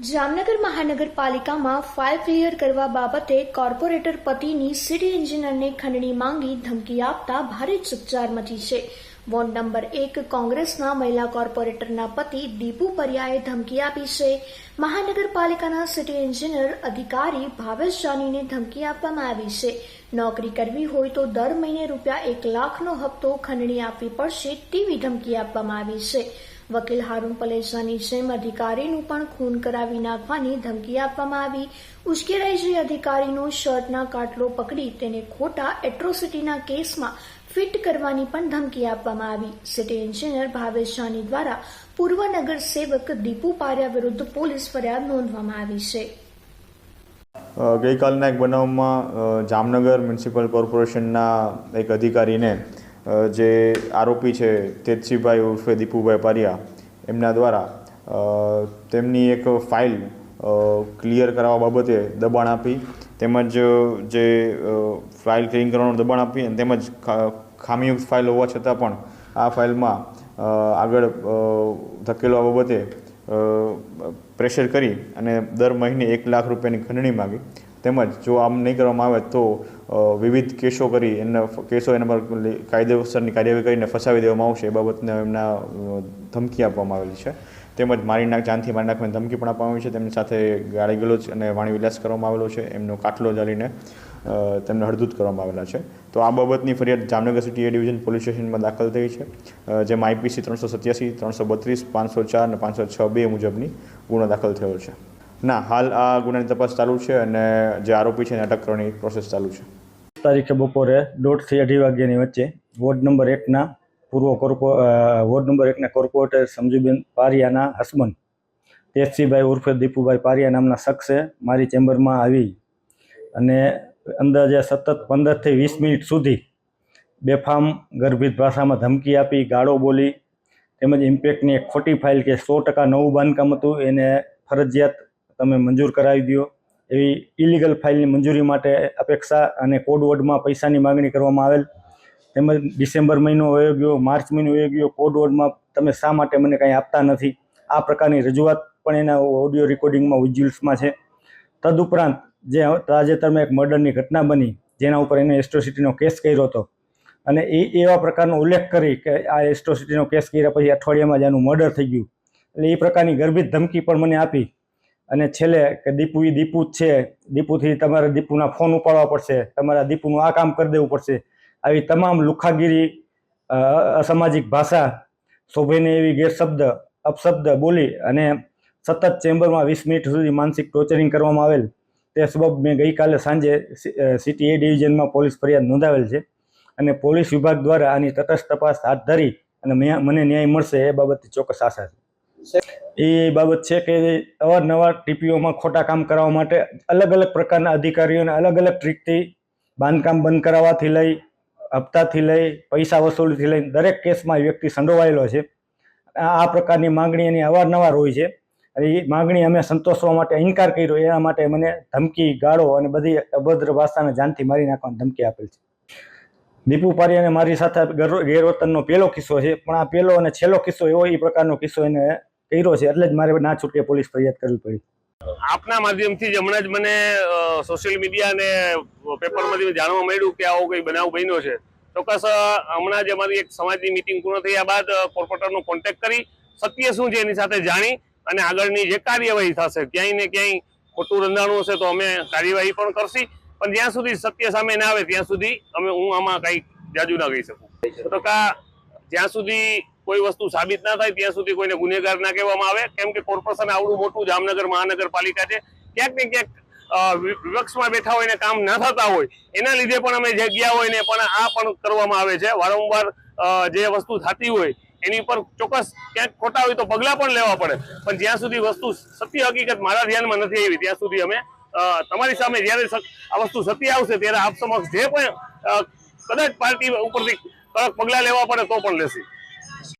જામનગર મહાનગરપાલિકામાં file clear કરવા બાબતે કોર્પોરેટર પતિની સિટી એન્જિનિયરને ખંડણી માંગી ધમકી આપતા ભારે ચકચાર મચી છે. વોર્ડ નંબર એક કોંગ્રેસના મહિલા કોર્પોરેટરના પતિ દીપુ પરિયાએ ધમકી આપી છે. મહાનગરપાલિકાના સિટી એન્જિનિયર અધિકારી ભાવેશ જાનીને ધમકી આપવામાં આવી છે. નોકરી કરવી હોય તો દર મહિને રૂપિયા એક લાખનો હપ્તો ખંડણી આપવી પડશે તેવી ધમકી આપવામાં આવી છે. વકીલ હારૂન પલેજાની જેમ અધિકારીનું પણ ખૂન કરાવી નાખવાની ધમકી આપવામાં આવી. ઉશ્કેરાઈ જે અધિકારીનો શર્ટના કાટલો પકડી તેને ખોટા એટ્રોસિટીના કેસમાં ફિટ કરવાની પણ ધમકી આપવામાં આવી. સિટી એન્જિનિયર ભાવેશ જાની દ્વારા પૂર્વ નગર સેવક દીપુ પાર્યા વિરુદ્ધ પોલીસ ફરિયાદ નોંધવામાં આવી છે. ગઈકાલના એક બનાવમાં જામનગર મ્યુનિસિપલ કોર્પોરેશનના એક અધિકારીને જે આરોપી છે તેજસીભાઈ ઉર્ફે દીપુભાઈ પારિયા, એમના દ્વારા તેમની એક ફાઇલ ક્લિયર કરાવવા બાબતે દબાણ આપી, તેમજ જે ફાઇલ ક્લિયર કરવાનું દબાણ આપી તેમજ ખામીયુક્ત ફાઇલ હોવા છતાં પણ આ ફાઇલમાં આગળ ધકેલવા બાબતે પ્રેશર કરી અને દર મહિને એક લાખ રૂપિયાની ખંડણી માગી. તેમજ જો આમ નહીં કરવામાં આવે તો વિવિધ કેસો કરી એના કેસો એના પર કાયદેસરની કાર્યવાહી કરીને ફસાવી દેવામાં આવશે એ બાબતને એમના ધમકી આપવામાં આવેલી છે. તેમજ મારી નાખ, જાનથી મારી નાખવાની ધમકી પણ આપવામાં આવી છે. તેમની સાથે ગાળી ગલોચ અને વાણી વિલાસ કરવામાં આવેલો છે. એમનો કાટલો જાળીને તેમને હળદૂત કરવામાં આવેલા છે. તો આ બાબતની ફરિયાદ Jamnagar city A division police સ્ટેશનમાં દાખલ થઈ છે. જેમાં આઈપીસી ત્રણસો સત્યાસી, ત્રણસો બત્રીસ, પાંચસો ચાર અને પાંચસો છ બે મુજબની ગુનો દાખલ થયો છે. ના, હાલ આ ગુનાની તપાસ ચાલુ છે અને જે આરોપી છે એને અટક કરવાની પ્રોસેસ ચાલુ છે. તારીખે બપોરે દોઢથી અઢી વાગ્યાની વચ્ચે વોર્ડ નંબર એકના પૂર્વ કોર્પો વોર્ડ નંબર એકના કોર્પોરેટર સમજુબેન પારિયાના હસબન્ડ તેજસીભાઈ ઉર્ફે દીપુભાઈ પારિયા નામના શખ્સે મારી ચેમ્બરમાં આવી અને અંદાજે સતત પંદરથી વીસ મિનિટ સુધી બેફામ ગર્ભિત ભાષામાં ધમકી આપી, ગાળો બોલી, તેમજ ઇમ્પેક્ટની એક ખોટી ફાઇલ કે સો ટકા નવું બાંધકામ હતું, એને ફરજિયાત તમે મંજૂર કરાવી દો. એવી ઇલીગલ ફાઇલની મંજૂરી માટે અપેક્ષા અને કોડવર્ડમાં પૈસાની માગણી કરવામાં આવેલ. તેમજ ડિસેમ્બર મહિનો વયો ગયો, માર્ચ મહિનો વયો ગયો કોડવર્ડમાં તમે શા માટે મને કંઈ આપતા નથી? આ પ્રકારની રજૂઆત પણ એના ઓડિયો રેકોર્ડિંગમાં વિઝ્યુઅલ્સમાં છે. તદુપરાંત જે તાજેતરમાં એક મર્ડરની ઘટના બની, જેના ઉપર એને એસ્ટ્રોસિટીનો કેસ કર્યો હતો. અને એ એવા પ્રકારનો ઉલ્લેખ કરી કે આ એસ્ટ્રોસિટીનો કેસ કર્યા પછી અઠવાડિયામાં જ આનું મર્ડર થઈ ગયું. એટલે એ પ્રકારની ગર્ભિત ધમકી પણ મને આપી. અને છેલ્લે કે દીપુ એ દીપુ જ છે, દીપુથી તમારે દીપુના ફોન ઉપાડવા પડશે, તમારા દીપુનું આ કામ કરી દેવું પડશે. આવી તમામ લુખાગીરી અસામાજિક ભાષા, શોભેને એવી ગેરશબ્દ, અપશબ્દ બોલી અને સતત ચેમ્બરમાં વીસ મિનિટ સુધી માનસિક ટોર્ચરિંગ કરવામાં આવેલ, તે સબબ મેં ગઈકાલે સાંજે સિટી એ ડિવિઝનમાં પોલીસ ફરિયાદ નોંધાવેલ છે. અને પોલીસ વિભાગ દ્વારા આની તટસ્થ તપાસ હાથ ધરી અને મને ન્યાય મળશે એ બાબતે ચોક્કસ આશા છે. એ બાબત છે કે અવારનવાર ટીપીઓમાં ખોટા કામ કરાવવા માટે અલગ અલગ પ્રકારના અધિકારીઓને અલગ અલગ ટ્રીકથી બાંધકામ બંધ કરાવવાથી લઈ, હપ્તાથી લઈ, પૈસા વસૂલીથી લઈ દરેક કેસમાં વ્યક્તિ સંડોવાયેલો છે. આ પ્રકારની માંગણી એની અવારનવાર હોય છે. અને એ માંગણી અમે સંતોષવા માટે ઇનકાર કર્યો. એના માટે મને ધમકી, ગાળો અને બધી અભદ્ર ભાષાને જાનથી મારી નાખવાની ધમકી આપેલ છે. દીપુ પારિયાને મારી સાથે ગર- ગેરવર્તનનો પહેલો કિસ્સો છે. પણ આ પહેલો અને છેલ્લો કિસ્સો એવો એ પ્રકારનો કિસ્સો એને કર્યો છે, એટલે જ મારે ના છૂટકે પોલીસ ફરિયાદ કરવી પડી. આપના માધ્યમથી જ હમણાં જ મને સોશિયલ મીડિયા અને પેપરમાંથી જાણવા મળ્યું કે આવો કંઈ બનાવ બન્યો છે. ચોક્કસ હમણાં જ અમારી એક સમાજની મિટિંગ પૂર્ણ થયા બાદ કોર્પોરેટરનો કોન્ટેક્ટ કરી, સત્ય શું છે એની સાથે જાણી અને આગળની જે કાર્યવાહી થશે, ક્યાંય ને ક્યાંય ખોટું રંધાણું હશે તો અમે કાર્યવાહી પણ કરશી. પણ જ્યાં સુધી સત્ય સામે ના આવે, ત્યાં સુધી અમે હું આમાં કંઈ જાજુ ના કહી શકું. તો કા, જ્યાં સુધી કોઈ વસ્તુ સાબિત ના થાય ત્યાં સુધી કોઈને ગુનેગાર ના કહેવામાં આવે. કેમ કે કોર્પોરેશન આવડું મોટું જામનગર મહાનગરપાલિકા છે. ક્યાંક ને ક્યાંક વિપક્ષમાં બેઠા હોય ને કામ ના થતા હોય, એના લીધે પણ અમે જગ્યા હોય ને પણ આ પણ કરવામાં આવે છે. વારંવાર જે વસ્તુ થતી હોય એની પર ચોક્કસ ક્યાંક ખોટા હોય તો પગલાં પણ લેવા પડે. પણ જ્યાં સુધી વસ્તુ સત્ય હકીકત મારા ધ્યાનમાં નથી આવી, ત્યાં સુધી અમે તમારી સામે જ્યારે આ વસ્તુ સત્ય આવશે ત્યારે આપ સમક્ષ જે પણ કદાચ પાર્ટી ઉપરથી કડક પગલાં લેવા પડે તો પણ લેશે.